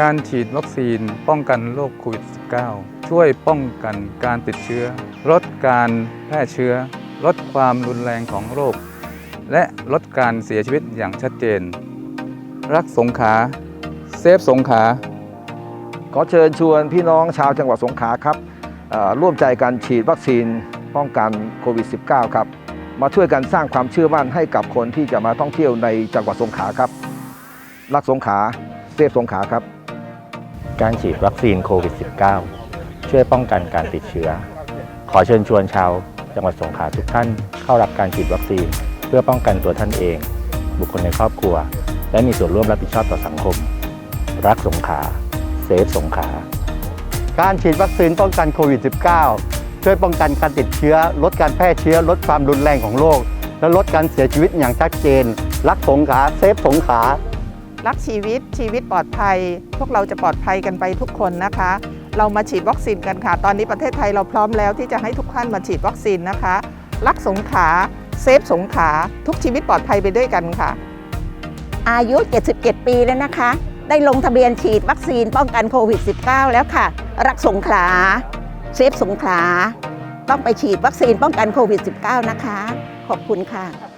การฉีดวัคซีนป้องกันโรคโควิด -19 ช่วยป้องกันการติดเชื้อ ลดการแพร่เชื้อ ลดความรุนแรงของโรค และลดการเสียชีวิตอย่างชัดเจน รักสงขาเซฟสงขาขอเชิญชวนพี่น้องชาวจังหวัดสงขลาครับร่วมใจกันฉีดวัคซีนป้องกันโควิด -19 ครับ มาช่วยกันสร้างความเชื่อมั่นให้กับคนที่จะมาท่องเที่ยวในจังหวัดสงขลาครับ รักสงขลาเซฟสงขลาครับ การฉีดวัคซีนโควิด -19 ช่วยป้องกันการติดเชื้อ ขอเชิญชวนชาวจังหวัดสงขลาทุกท่านเข้ารับการฉีดวัคซีน เพื่อป้องกันตัวท่านเอง บุคคลในครอบครัว และมีส่วนร่วมรับผิดชอบต่อสังคม รักสงขลาเซฟสงขลาการฉีดวัคซีนป้องกันโควิด -19 ช่วยป้องกันการติดเชื้อ ลดการแพร่เชื้อ ลดความรุนแรงของโรคและลดการเสียชีวิตอย่างชัดเจน รักสงขลาเซฟสงขลา รักชีวิตชีวิตปลอดภัย พวกเราจะปลอดภัยกันไปทุกคนนะคะ เรามาฉีดวัคซีนกันค่ะ ตอนนี้ประเทศไทยเราพร้อมแล้วที่จะให้ทุกท่านมาฉีดวัคซีนนะคะ รักสงขาเซฟสงขาทุกชีวิตปลอดภัยไปด้วยกันค่ะ อายุ 77 ปีแล้วนะคะ ได้ลงทะเบียนฉีดวัคซีนป้องกันโควิด -19 แล้วค่ะ รักสงขาเซฟสงขาต้องไปฉีดวัคซีนป้องกันโควิด -19 นะคะ ขอบคุณค่ะ